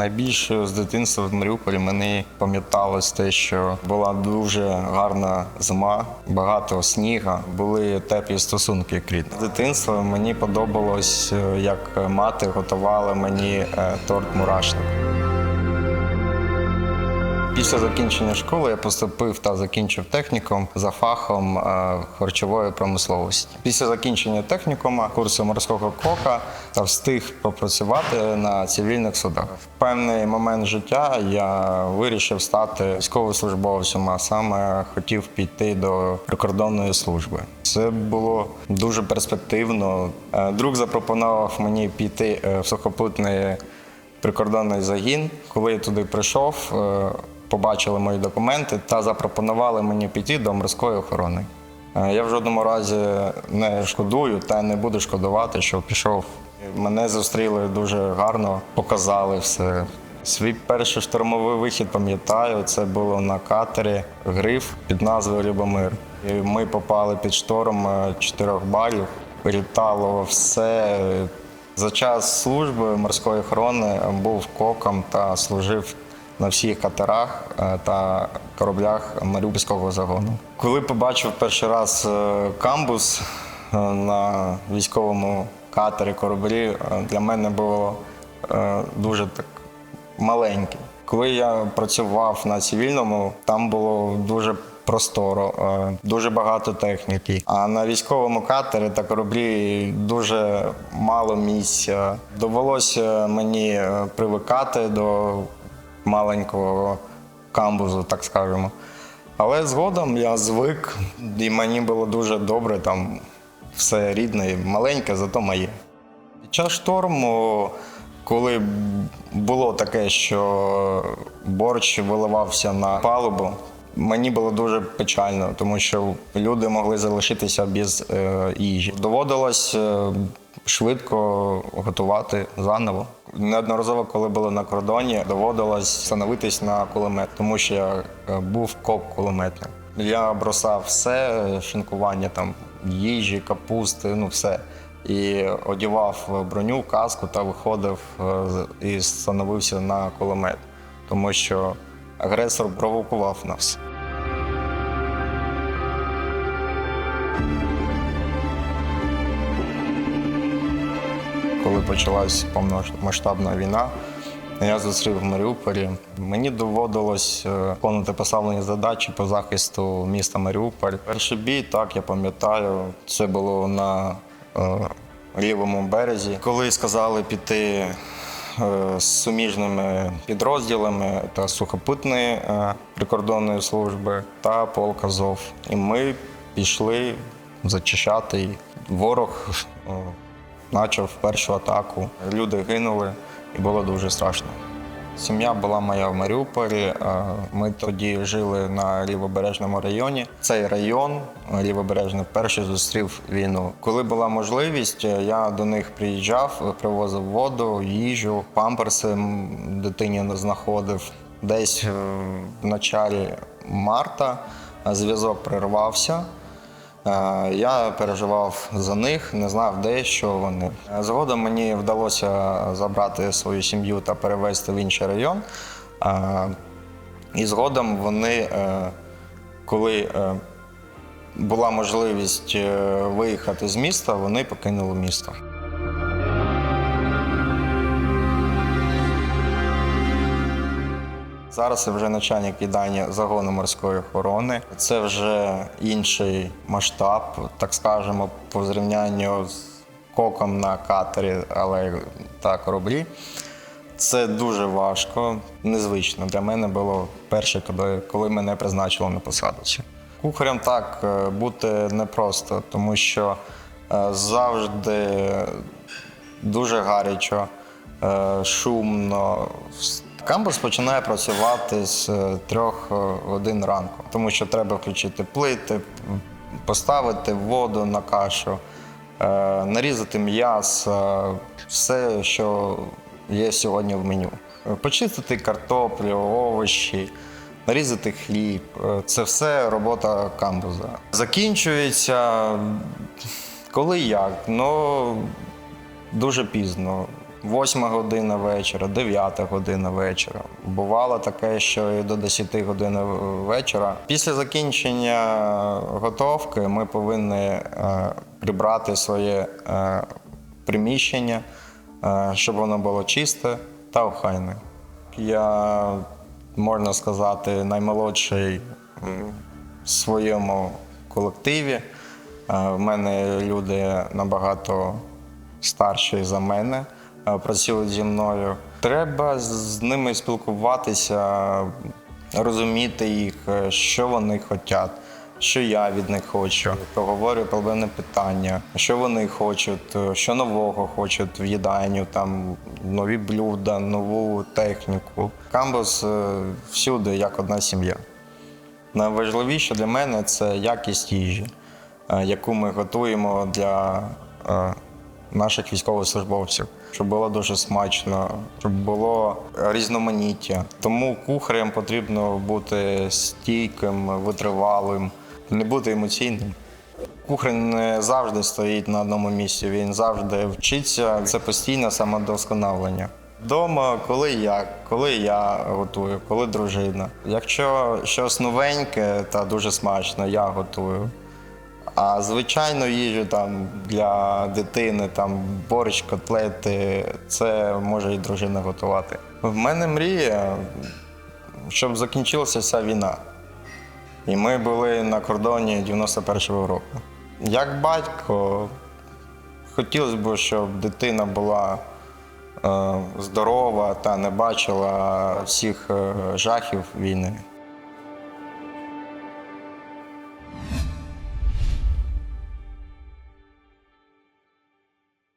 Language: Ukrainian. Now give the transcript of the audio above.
Найбільше з дитинства в Маріуполі мені пам'яталось те, що була дуже гарна зима, багато сніга, були теплі стосунки рідні. З дитинства мені подобалось, е, як мати готувала мені е, торт мурашник. Після закінчення школи я поступив та закінчив технікум за фахом е, харчової промисловості. Після закінчення технікума курсу морського кока та встиг попрацювати на цивільних судах. В певний момент життя я вирішив стати військовослужбовцем, а саме хотів піти до прикордонної служби. Це було дуже перспективно. Е, Друг запропонував мені піти е, в сухопутний прикордонний загін. Коли я туди прийшов, побачили мої документи та запропонували мені піти до морської охорони. Е, Я в жодному разі не шкодую та не буду шкодувати, що пішов. Мене зустріли дуже гарно, показали все. Свій перший штурмовий вихід пам'ятаю, це було на катері Гриф під назвою Любомир. І ми попали під шторм е, 4 балів. Літало все. За час служби морської охорони був коком та служив на всіх катерах е, та кораблях Маріупольського загону. Коли побачив перший раз е, камбус е, на військовому катері кораблі, для мене було дуже так маленький. Коли я працював на цивільному, там було дуже просторо, дуже багато техніки. А на військовому катері та кораблі дуже мало місця. Довелося мені привикати до маленького камбузу, так скажемо. Але згодом я звик, і мені було дуже добре, там все рідне, і маленьке, зато моє. Під час шторму, коли було таке, що борщ виливався на палубу, мені було дуже печально, тому що люди могли залишитися без е, їжі. Доводилось е, швидко готувати заново. Неодноразово, коли були на кордоні, доводилось становитись на кулемет, тому що я е, був коп-кулеметник. Я бросав все, шинкування там їжі, капусти, ну все. І одягав броню, каску та виходив е, і становився на кулемет, тому що агресор провокував нас. Коли почалась повномасштабна війна, я зустрів в Маріуполі. Мені доводилось е, виконувати поставлені задачі по захисту міста Маріуполь. Перший бій, так я пам'ятаю, це було на е, лівому березі. Коли сказали піти е, з суміжними підрозділами та сухопутної е, прикордонної служби та полк Азов. І ми пішли зачищати. Ворог е, почав першу атаку. Люди гинули, і було дуже страшно. Сім'я була моя в Маріуполі. Ми тоді жили на лівобережному районі. Цей район лівобережний перший зустрів війну. Коли була можливість, е, я до них приїжджав, привозив воду, їжу, памперси дитині не знаходив. Десь е, в началі марта е, зв'язок прервався. Е, Я переживав за них, не знав, де що вони. Згодом мені вдалося забрати свою сім'ю та перевезти в інший район. Е, І згодом вони, е, коли була можливість виїхати з міста, вони покинули місто. Зараз я вже начальник ідання загону морської охорони. Це вже інший масштаб, так скажемо, по зрівнянню з коком на катері, але та кораблі. Це дуже важко, незвично. Для мене було перше, коли, коли мене призначили на посаду. Кухарем так е, бути непросто, тому що е, завжди дуже гарячо, е, шумно. Камбус починає працювати з е, трьох е, годин ранку, тому що треба включити плити, поставити воду на кашу, е, нарізати м'ясо, все, що є сьогодні в меню. Е, Почистити картоплю, овочі, нарізати хліб. Е, Це все робота камбуза. Закінчується коли як, ну дуже пізно. Восьма година вечора, дев'ята година вечора. Бувало таке, що і до 10 годин вечора. Після закінчення готовки ми повинні е, прибрати своє е, приміщення, е, щоб воно було чисте та охайне. Я, можна сказати, наймолодший в своєму колективі. В мене люди набагато старші за мене, працюють зі мною. Треба з ними спілкуватися, розуміти їх, е, що вони хочуть, що я від них хочу. Проговорю проблемне питання, що вони хочуть, е, що нового хочуть в їдальню, там нові блюда, нову техніку. Камбус е, всюди як одна сім'я. Найважливіше для мене це якість їжі, е, яку ми готуємо для е, наших військовослужбовців, щоб було дуже смачно, щоб було різноманіття. Тому кухарем потрібно бути стійким, витривалим, не бути емоційним. Кухар не завжди стоїть на одному місці, він завжди вчиться. Це постійне самодосконалення. Дома, коли я, коли я готую, коли дружина. Якщо щось новеньке та дуже смачно, я готую. А звичайну їжу там для дитини, там борщ, котлети, це може і дружина готувати. В мене мрія, щоб закінчилася ця війна. І ми були на кордоні 91-го року. Як батько, хотілося б, щоб дитина була е, здорова та не бачила всіх е, жахів війни.